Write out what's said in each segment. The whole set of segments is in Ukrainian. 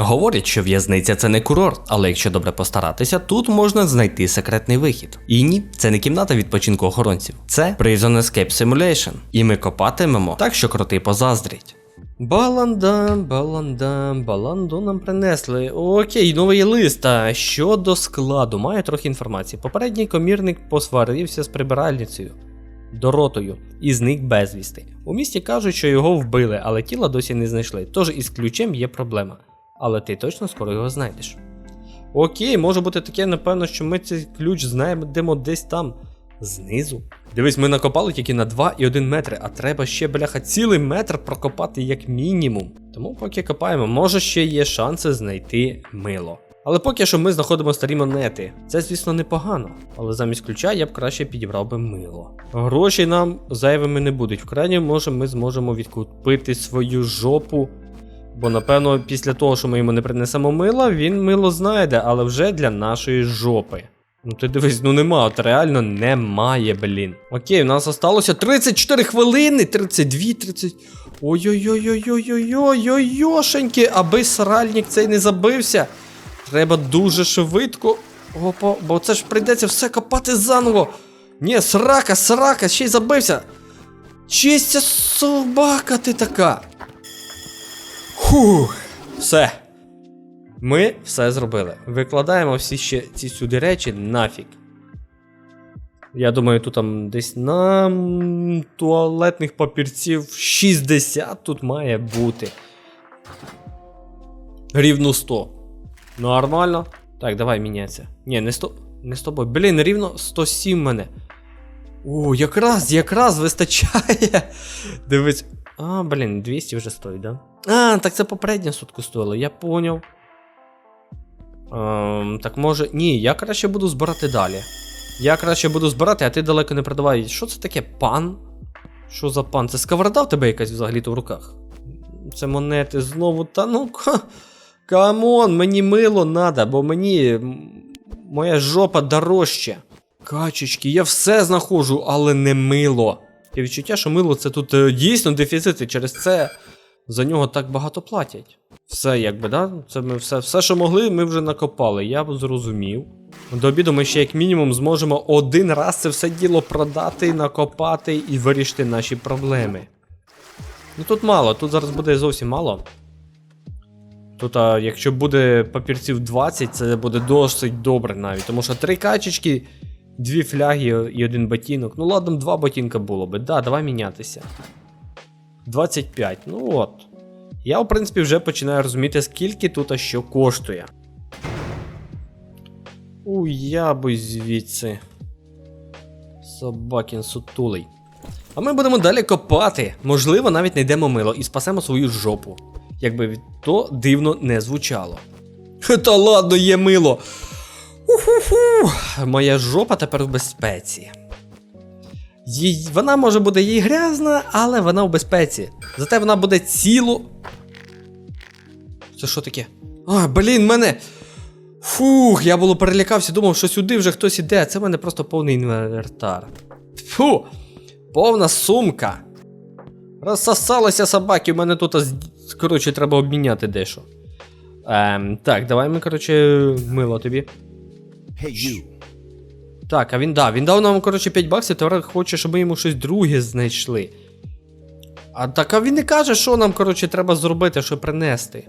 Говорять, що в'язниця це не курорт, але якщо добре постаратися, тут можна знайти секретний вихід. І ні, це не кімната відпочинку охоронців, це Prison Escape Simulation. І ми копатимемо так, що кроти позаздрять. Баланда, баланда, баланду нам принесли. Окей, новий лист. А щодо складу, має трохи інформації. Попередній комірник посварився з прибиральницею. Доротою і зник безвісти. У місті кажуть, що його вбили, але тіла досі не знайшли. Тож із ключем є проблема. Але ти точно скоро його знайдеш. Окей, може бути таке, напевно, що ми цей ключ знайдемо десь там знизу. Дивись, ми накопали тільки на 2 і 1 метри, а треба ще, бляха, цілий метр прокопати як мінімум. Тому поки копаємо, може ще є шанси знайти мило. Але поки що ми знаходимо старі монети. Це, звісно, непогано. Але замість ключа я б краще підібрав би мило. Гроші нам зайвими не будуть. В крайньому, може, ми зможемо відкупити свою жопу. Бо, напевно, після того, що ми йому не принесемо мила, він мило знайде, але вже для нашої жопи. Ну ти дивись, ну нема, от реально немає, блін. Окей, у нас осталося 34 хвилини, 32, 30. Ой-ой-ой-ой-ой-ой-ой-ой-ой-ошеньки, аби сральник цей не забився. Треба дуже швидко. Опа, бо це ж прийдеться все копати заново. Ні, срака, срака, ще й забився. Чистя собака ти така. Фух, все. Ми все зробили. Викладаємо всі ще ці сюди речі нафіг. Я думаю, тут там десь на туалетних папірців 60 тут має бути. Рівно 100. Нормально. Так, давай міняться. Ні, не 100. Не з тобою. Блін, рівно 107 мене. О, якраз, якраз вистачає. Дивись. А, блін, 200 вже стоїть, да? А, так це попередня сутку стоїло, я поняв. Ем, так може. Ні, я краще буду збирати далі. Я краще буду збирати, а ти далеко не продавай. Що це таке? Пан? Що за пан? Це сковорода в тебе якась взагалі-то в руках? Це монети знову. Та ну. ка- Камон, мені мило надо, бо мені моя жопа дорожча. Качечки, я все знаходжу, але не мило. Таке відчуття, що мило це тут е, дійсно дефіцит, і через це за нього так багато платять. Все, якби, да? Це ми все, все, що могли, ми вже накопали. Я б зрозумів. До обіду ми ще як мінімум зможемо один раз це все діло продати, накопати і вирішити наші проблеми. Ну тут мало, тут зараз буде зовсім мало. Тут, а, якщо буде папірців 20, це буде досить добре навіть. Тому що три качечки, дві фляги і один ботинок. Ну ладно, два ботинка було би. Да, давай мінятися. 25. Ну от. Я, в принципі, вже починаю розуміти, скільки тут що коштує. Уй, я би звідси. Собакін сутулий. А ми будемо далі копати. Можливо, навіть знайдемо мило і спасемо свою жопу. Якби то дивно не звучало. Та ладно, є мило. Уху-ху. Моя жопа тепер в безпеці. Їй, вона може буде їй грязна, але вона в безпеці. Зате вона буде цілу. Це що таке? А, блін, мене. Фух, я було перелякався, думав, що сюди вже хтось іде, це в мене просто повний інвертар. Фу, повна сумка. Розсосалися собаки, у мене тут, коротше, треба обміняти дещо. Ем, так, давай ми, коротше, мило тобі. Так, а він да, він дав нам, коротше, 5 баксів, тепер хоче, щоб ми йому щось друге знайшли. А так а він не каже, що нам, коротше, треба зробити, що принести.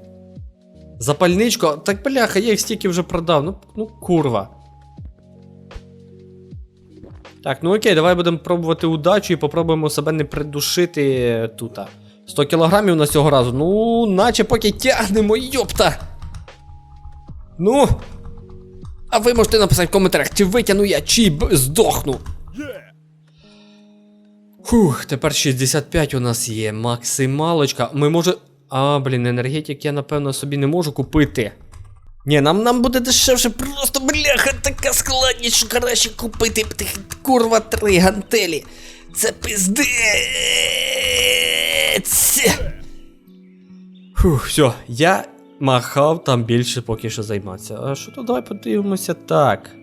Запальничку, так бляха, я їх стільки вже продав. Ну, ну курва. Так, ну окей, давай будемо пробувати удачу і попробуємо себе не придушити тут. 100 кілограмів на цього разу. Ну, наче поки тягнемо, йопта. Ну. А ви можете написати в коментарях, чи витягну я, чи здохну. Фух, тепер 65 у нас є. Максималочка. Ми може. А, блін, енергетик я, напевно, собі не можу купити. Ні, нам, нам буде дешевше, просто бляха, така складність, що краще купити курва три гантелі. Це пиздець. Фух, все, я махав там більше поки що займатися. А що то давай подивимося так.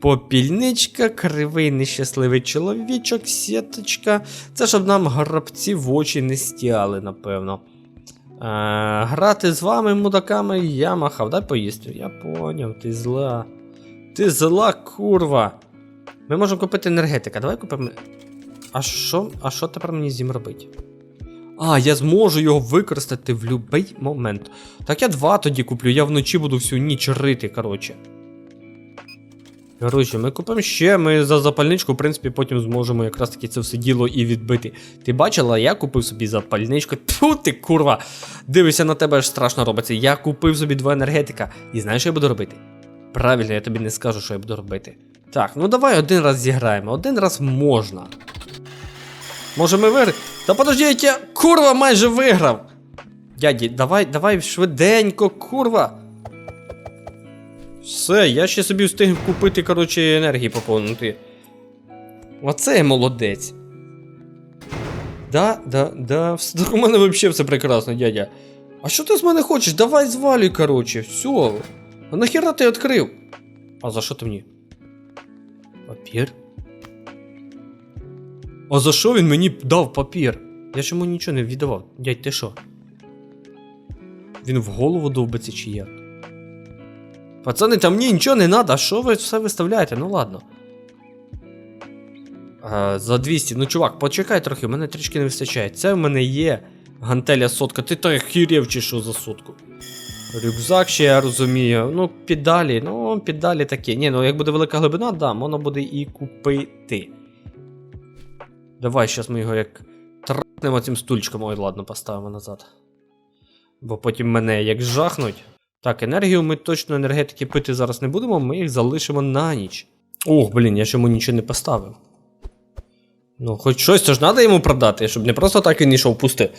Попільничка, кривий нещасливий чоловічок, сіточка. Це щоб нам грабці в очі не стяли, напевно. грати з вами, мудаками, я махав. Дай поїсти. Я поняв, ти зла. Ти зла курва. Ми можемо купити енергетика. Давай купимо. А що? А що тепер мені з ним робити? А, я зможу його використати в будь-який момент. Так я два тоді куплю, я вночі буду всю ніч рити, коротше. Коротше, ми купимо ще, ми за запальничку, в принципі, потім зможемо якраз таки це все діло і відбити. Ти бачила, я купив собі запальничку. Тьфу ти, курва! Дивися на тебе аж страшно робиться. Я купив собі два енергетика. І знаєш, що я буду робити? Правильно, я тобі не скажу, що я буду робити. Так, ну давай один раз зіграємо. Один раз можна. Може ми виграємо? Та подожди, я курва майже виграв. Дяді, давай, давай швиденько, курва. Все, я ще собі встиг купити, коротше, енергії поповнити. Оце я молодець. Да, да, да. У мене взагалі все прекрасно, дядя. А що ти з мене хочеш? Давай звалюй, коротше, все. А нахіра ти відкрив? А за що ти мені? Папір? А за що він мені дав папір? Я ж йому нічого не віддавав. Дядь, ти що? Він в голову довбиться чи як? Пацани, там мені нічого не треба, що ви все виставляєте? Ну ладно. А, за 200. Ну, чувак, почекай трохи, мене трішки не вистачає. Це в мене є гантеля сотка. Ти так хірів чи що за сотку? Рюкзак ще я розумію. Ну, піддалі, ну, піддалі такі. Ні, ну як буде велика глибина, да, можна буде і купити. Давай, зараз ми його як трахнемо цим стульчиком. Ой, ладно, поставимо назад. Бо потім мене як жахнуть. Так, енергію ми точно енергетики пити зараз не будемо, ми їх залишимо на ніч. Ох, блін, я ж йому нічого не поставив. Ну, хоч щось то ж треба йому продати, щоб не просто так він йшов пусти.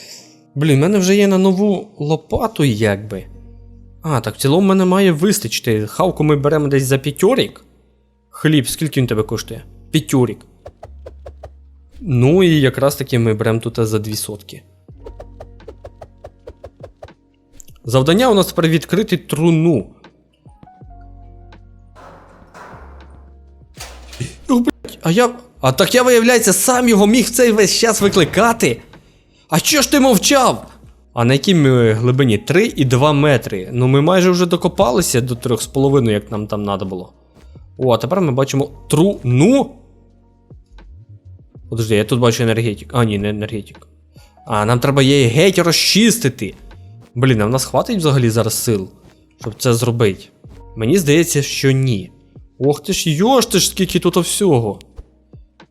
Блін, в мене вже є на нову лопату, якби. А, так в цілому мене має вистачити. Хавку ми беремо десь за п'ятьорік. Хліб, скільки він тебе коштує? П'ятьорік. Ну і якраз таки ми беремо тут за дві сотки. Завдання у нас тепер відкрити труну. О, блядь, а я. А так я, виявляється, сам його міг цей весь час викликати. А що ж ти мовчав? А на якій ми глибині? 3 і 2 метри. Ну ми майже вже докопалися до 3,5, як нам там треба було. О, а тепер ми бачимо труну. Подожди, я тут бачу енергетик. А, ні, не енергетик. А, нам треба її геть розчистити. Блін, а в нас хватить взагалі зараз сил, щоб це зробити? Мені здається, що ні. Ох ти ж йош ти ж, скільки тут всього.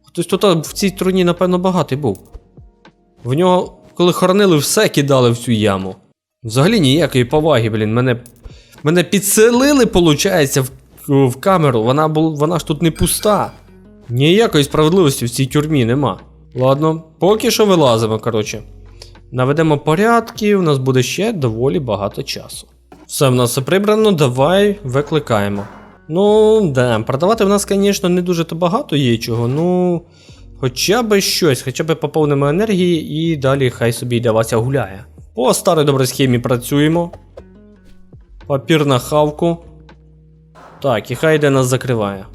Хтось тут в цій труні, напевно, багатий був. В нього, коли хоронили, все кидали в цю яму. Взагалі ніякої поваги, блін. Мене мене підселили, виходить, в, в камеру. Вона бу, вона ж тут не пуста. Ніякої справедливості в цій тюрмі нема. Ладно, поки що вилазимо, коротше. Наведемо порядки, у нас буде ще доволі багато часу. Все в нас все прибрано, давай викликаємо. Ну, да, продавати в нас, звісно, не дуже то багато є чого, ну. Хоча б щось, хоча б поповнимо енергії і далі хай собі йде Вася гуляє. По старій добрій схемі працюємо. Папір на хавку. Так, і хай йде нас закриває.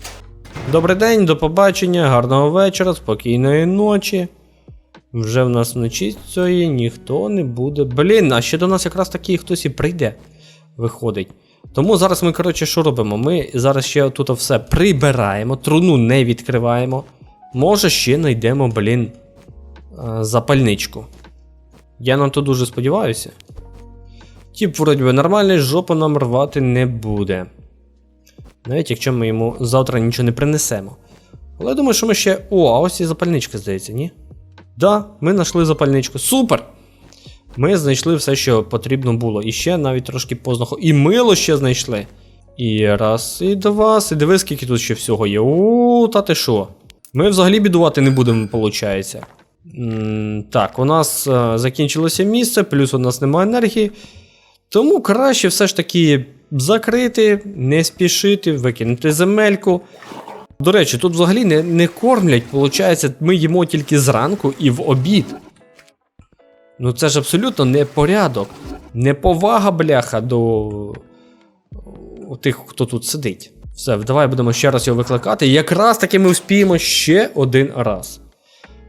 Добрий день, до побачення, гарного вечора, спокійної ночі. Вже в нас вночі цієї ніхто не буде. Блін, а ще до нас якраз таки хтось і прийде. Виходить. Тому зараз ми, коротше, що робимо? Ми зараз ще тут все прибираємо, труну не відкриваємо. Може, ще знайдемо, блін, е, запальничку. Я на то дуже сподіваюся. Тіп, вроді би, нормальний, жопу нам рвати не буде. Навіть якщо ми йому завтра нічого не принесемо. Але я думаю, що ми ще. О, а ось і запальничка, здається, ні? Да, ми знайшли запальничку. Супер! Ми знайшли все, що потрібно було. І ще навіть трошки поздно. І мило ще знайшли. І раз, і два, і диви, скільки тут ще всього є. У, та ти що? Ми взагалі бідувати не будемо, виходить. Так, у нас е, закінчилося місце, плюс у нас немає енергії. Тому краще все ж таки закрити, не спішити, викинути земельку. До речі, тут взагалі не, не кормлять, виходить, ми їмо тільки зранку і в обід. Ну це ж абсолютно не порядок. Неповага, бляха, до тих, хто тут сидить. Все, давай будемо ще раз його викликати. Якраз таки ми успіємо ще один раз.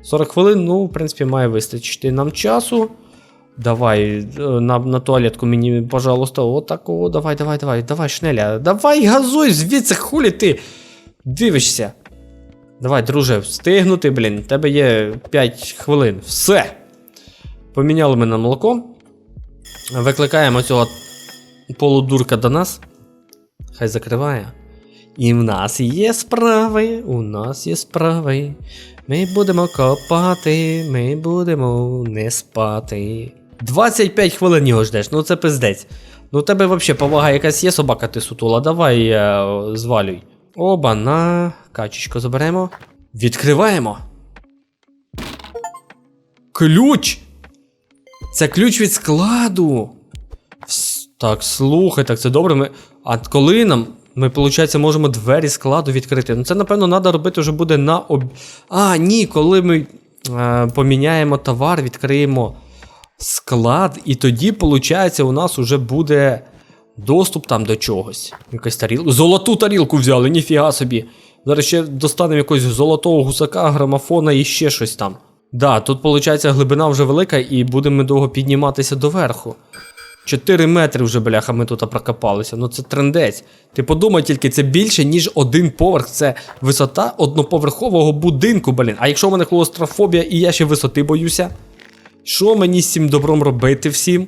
40 хвилин, ну, в принципі, має вистачити нам часу. Давай, е, на, на туалетку мені, пожалуйста, отакого, давай, давай, давай, давай, шнеля. Давай, газуй, звідси хулі ти дивишся. Давай, друже, встигнути, блін, в тебе є 5 хвилин. Все. Поміняли ми на молоко. Викликаємо цього полудурка до нас. Хай закриває. І в нас є справи, у нас є справи. Ми будемо копати, ми будемо не спати. 25 хвилин його ждеш, ну це пиздець. Ну у тебе взагалі повага якась є собака, ти сутула, давай е, звалюй. Оба на качечку заберемо. Відкриваємо. Ключ! Це ключ від складу. Так, слухай, так це добре. Ми... А коли нам. Ми, виходить, можемо двері складу відкрити. Ну це, напевно, треба робити вже буде на об. А, ні, коли ми е, поміняємо товар, відкриємо склад, і тоді, виходить, у нас вже буде доступ там до чогось. Якась тарілка. Золоту тарілку взяли, ніфіга собі. Зараз ще достанемо якогось золотого гусака, грамофона і ще щось там. Да, тут, виходить, глибина вже велика, і будемо довго підніматися доверху. 4 метри вже, бляха, ми тут прокопалися. Ну це трендець. Ти подумай тільки, це більше, ніж один поверх. Це висота одноповерхового будинку, блін. А якщо в мене клаустрофобія і я ще висоти боюся, що мені з цим добром робити всім?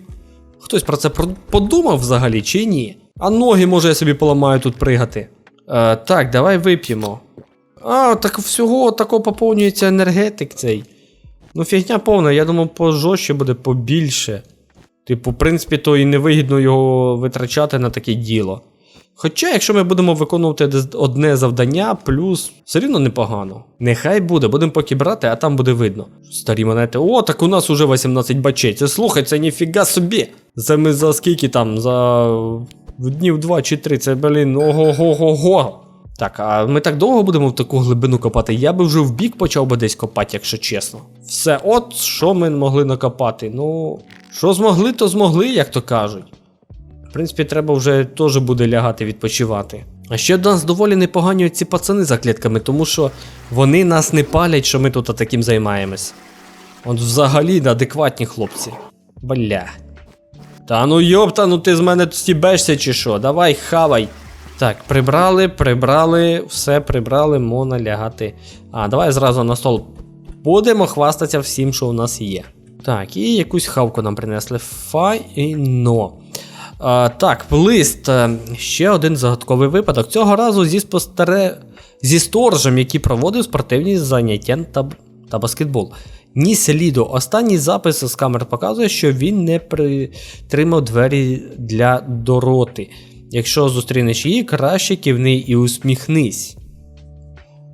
Хтось про це подумав взагалі чи ні? А ноги, може, я собі поламаю тут пригати. Е, так, давай вип'ємо. А, так всього тако поповнюється енергетик цей. Ну, фігня повна, я думав, пожорстче буде побільше. Типу, в принципі, то і невигідно його витрачати на таке діло. Хоча, якщо ми будемо виконувати одне завдання, плюс все рівно непогано. Нехай буде, будемо поки брати, а там буде видно. Старі монети. О, так у нас уже 18 бачей. Це слухай, це ніфіга собі. Це ми за скільки там? За днів 2 чи 3. Це, блін, ого-го-го-го. Так, а ми так довго будемо в таку глибину копати. Я би вже в бік почав би десь копати, якщо чесно. Все, от що ми могли накопати. Ну, що змогли, то змогли, як то кажуть. Принципі, треба вже теж буде лягати відпочивати. А ще до нас доволі непогані ці пацани за клітками, тому що вони нас не палять, що ми тут таким займаємось. От взагалі адекватні хлопці. Бля. Та ну йопта, ну ти з мене стібешся чи що? Давай хавай. Так, прибрали, прибрали, все прибрали, можна лягати. А, давай зразу на стол. Будемо хвастатися всім, що у нас є. Так, і якусь хавку нам принесли. Файно. А, так, лист. Е, Ще один загадковий випадок. Цього разу зі спостере... зі сторожем, який проводив спортивні заняття та, та баскетбол. Ні сліду. Останній запис з камер показує, що він не притримав двері для Дороти. Якщо зустрінеш її, краще кивни і усміхнись.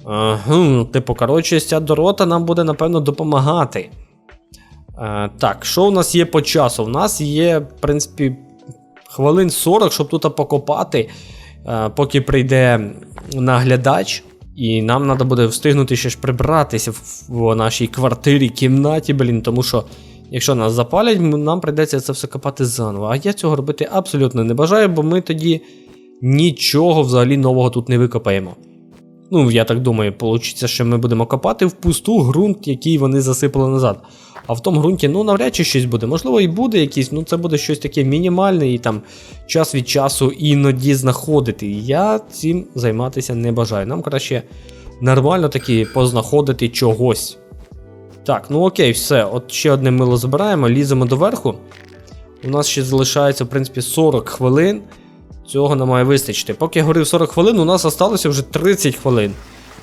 Ага, типу, коротше, ця Дорота нам буде, напевно, допомагати. Е, так, що у нас є по часу? У нас є, в принципі, хвилин 40, щоб тут покопати, е, поки прийде наглядач. І нам треба буде встигнути ще ж прибратися в, нашій квартирі, кімнаті, блін, тому що якщо нас запалять, нам прийдеться це все копати заново. А я цього робити абсолютно не бажаю, бо ми тоді нічого взагалі нового тут не викопаємо. Ну, я так думаю, вийде, що ми будемо копати в пусту ґрунт, який вони засипали назад. А в тому ґрунті, ну, навряд чи щось буде. Можливо, і буде якийсь, ну це буде щось таке мінімальне і там час від часу іноді знаходити. Я цим займатися не бажаю. Нам краще нормально таки познаходити чогось. Так, ну окей, все. От ще одне мило забираємо, ліземо доверху. У нас ще залишається, в принципі, 40 хвилин. Цього нам має вистачити. Поки я говорив 40 хвилин, у нас залишилося вже 30 хвилин.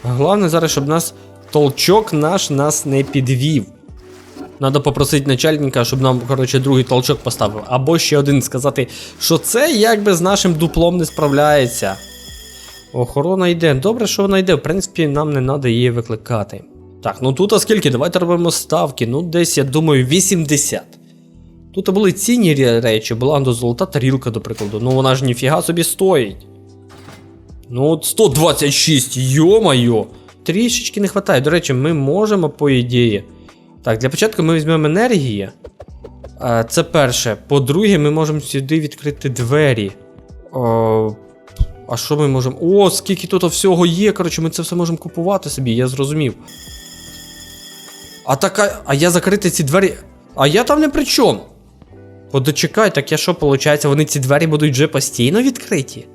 Головне зараз, щоб нас толчок наш нас не підвів. Надо попросити начальника, щоб нам, коротше, другий толчок поставив. Або ще один сказати, що це якби з нашим дуплом не справляється. Охорона йде. Добре, що вона йде. В принципі, нам не треба її викликати. Так, ну тут а скільки? Давайте робимо ставки. Ну, десь, я думаю, 80. Тут були цінні речі, була золота тарілка, до прикладу. Ну вона ж ніфіга собі стоїть. Ну от 126, йо-майо. Трішечки не вистачає. До речі, ми можемо, по ідеї. Так, для початку ми візьмемо енергії. Це перше. По-друге, ми можемо сюди відкрити двері. О, а що ми можемо. О, скільки тут всього є. Коротше, ми це все можемо купувати собі, я зрозумів. А така. А я закрити ці двері. А я там не при чому. Подочекай, так я що, виходить, вони ці двері будуть вже постійно відкриті?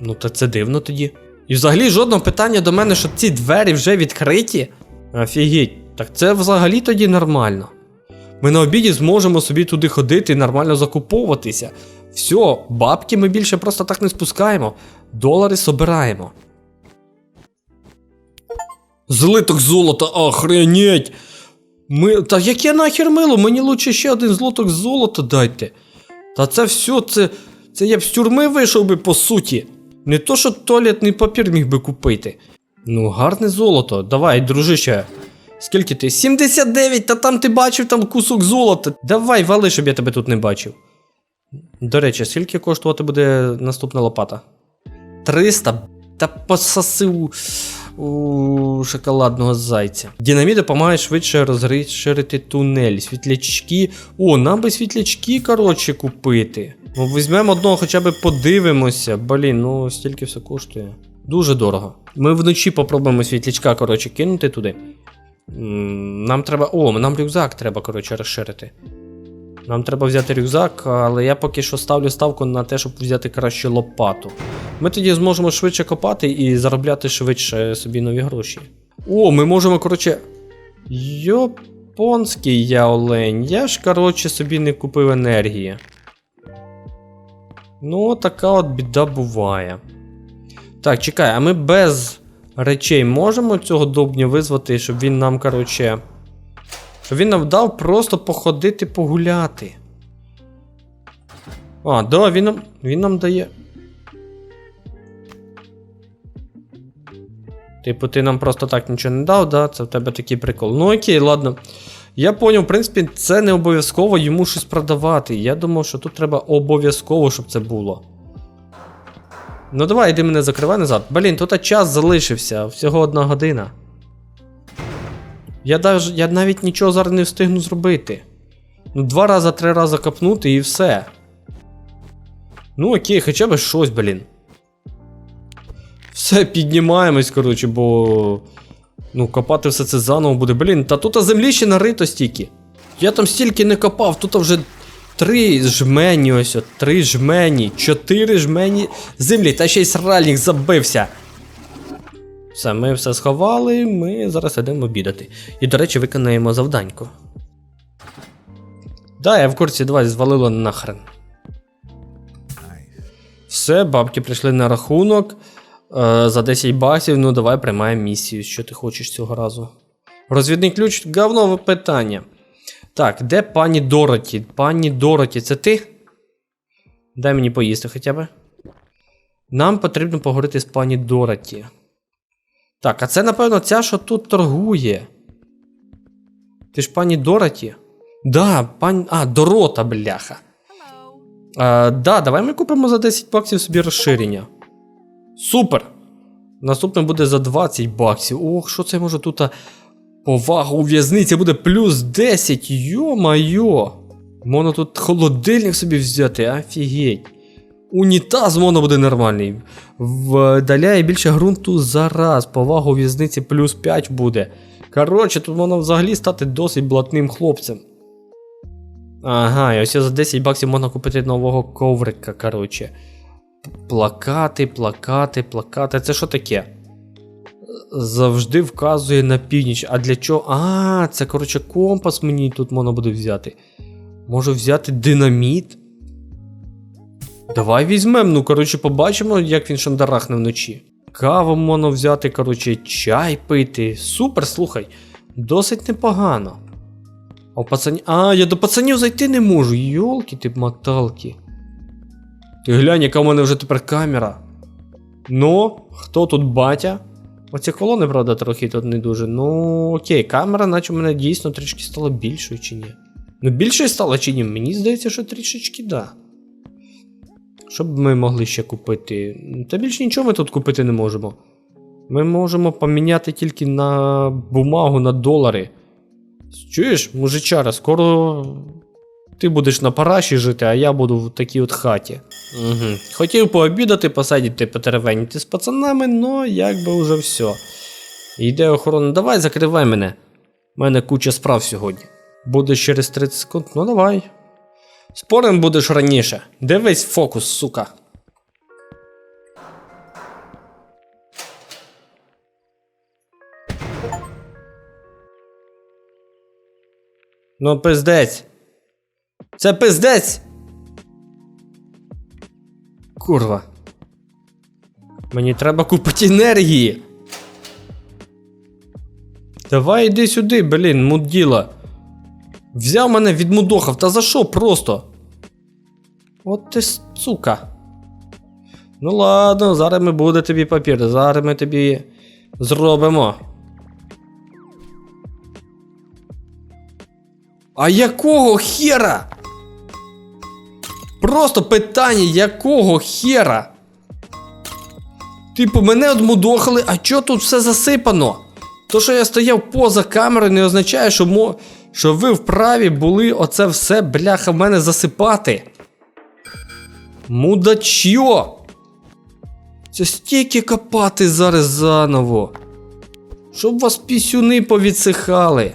Ну, то це дивно тоді. І взагалі жодного питання до мене, що ці двері вже відкриті. Офігеть, так це взагалі тоді нормально. Ми на обіді зможемо собі туди ходити і нормально закуповуватися. Все, бабки ми більше просто так не спускаємо. Долари собираємо. Злиток золота, охренеть! Ми... Та яке нахер мило? Мені лучше ще один злоток золота дайте. Та це все, це. Це я б з тюрми вийшов би по суті. Не то, що туалетний папір міг би купити. Ну, гарне золото. Давай, дружище. Скільки ти? 79, та там ти бачив там кусок золота. Давай, вали, щоб я тебе тут не бачив. До речі, скільки коштувати буде наступна лопата? 300. Та посаси у, у шоколадного зайця. Динаміт допомагає швидше розширити тунель. Світлячки. О, нам би світлячки, коротше, купити. Ну, візьмемо одного, хоча б подивимося. Блін, ну стільки все коштує. Дуже дорого. Ми вночі попробуємо світлячка, коротше, кинути туди. Нам треба. О, нам рюкзак треба, коротше, розширити. Нам треба взяти рюкзак, але я поки що ставлю ставку на те, щоб взяти краще лопату. Ми тоді зможемо швидше копати і заробляти швидше собі нові гроші. О, ми можемо, коротше. Йопонський я олень. Я ж, коротше, собі не купив енергії. Ну, така от біда буває. Так, чекай, а ми без речей можемо цього довбня визвати, щоб він нам, коротше. Щоб він нам дав просто походити погуляти. А, да, він нам, він нам дає. Типу, ти нам просто так нічого не дав, да? Це в тебе такий прикол. Ну окей, ладно. Я поняв, в принципі, це не обов'язково йому щось продавати. Я думав, що тут треба обов'язково, щоб це було. Ну давай, йди мене закривай назад. Блін, тут час залишився, всього одна година. Я, даже, я навіть нічого зараз не встигну зробити. Ну, два рази, три рази капнути і все. Ну окей, хоча б щось, блін. Все, піднімаємось, коротше, бо. Ну, копати все це заново буде. Блін, та тут землі ще нарито стільки. Я там стільки не копав, тут вже три жмені ось, от, три жмені, чотири жмені землі, та ще й сральник забився. Все, ми все сховали, ми зараз йдемо обідати. І, до речі, виконаємо завданьку. Да, я в курсі 2 звалило нахрен. Все, бабки прийшли на рахунок. Е, за 10 баксів, ну давай приймаємо місію. Що ти хочеш цього разу? Розвідний ключ говнове питання. Так, де пані Дороті? Пані Дороті, це ти? Дай мені поїсти хоча б. Нам потрібно поговорити з пані Дороті. Так, а це, напевно, ця, що тут торгує. Ти ж пані Дороті? Да, пані. А, Дорота, бляха. А, да, давай ми купимо за 10 баксів собі розширення. Супер! Наступне буде за 20 баксів. Ох, що це може тут? Повага у в'язниці буде плюс 10. Йо-майо. Можна тут холодильник собі взяти, офігеть. Унітаз можна буде нормальний. Вдаляє більше ґрунту за раз. Повага у в'язниці плюс 5 буде. Коротше, тут можна взагалі стати досить блатним хлопцем. Ага, і ось за 10 баксів можна купити нового коврика, коротше. Плакати, плакати, плакати. Це що таке? Завжди вказує на північ. А для чого? А, це, коротше, компас мені тут можна буде взяти. Можу взяти динаміт. Давай візьмемо, ну, коротше, побачимо, як він шандарахне вночі. Каву можна взяти, коротше, чай пити. Супер, слухай. Досить непогано. А у пацанів. А, я до пацанів зайти не можу. Йолки ти моталки. Ти глянь, яка в мене вже тепер камера. Ну, хто тут батя? Оці колони, правда, трохи тут не дуже. Ну, окей, камера, наче в мене дійсно трішки стала більшою чи ні. Ну, більшою стала чи ні? Мені здається, що трішечки да. Що б ми могли ще купити? Та більше нічого ми тут купити не можемо. Ми можемо поміняти тільки на бумагу, на долари. Чуєш, мужичара, скоро ти будеш на параші жити, а я буду в такій от хаті. Угу. Хотів пообідати, посидіти, потеревеніти з пацанами, но якби вже все. Йде охорона, давай закривай мене. У мене куча справ сьогодні. Буде через 30 секунд, ну давай. Спорим будеш раніше. Дивись фокус, сука. Ну, пиздець. Це пиздець. Курва. Мені треба купити енергії. Давай іди сюди, блін, муділа. Взяв мене відмудохав, та за що просто? От ти сука. Ну ладно, зараз ми буде тобі папір, зараз ми тобі зробимо. А якого хера? Просто питання, якого хера? Типу, мене одмудохали, а чо тут все засипано? То, що я стояв поза камерою, не означає, що, мо... що ви вправі були оце все, бляха, в мене засипати. Мудачьо! Це стільки копати зараз заново. Щоб вас пісюни повідсихали.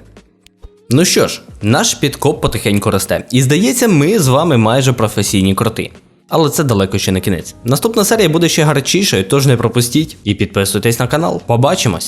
Ну що ж, наш підкоп потихеньку росте. І здається, ми з вами майже професійні кроти. Але це далеко ще не кінець. Наступна серія буде ще гарчішою, тож не пропустіть і підписуйтесь на канал. Побачимось!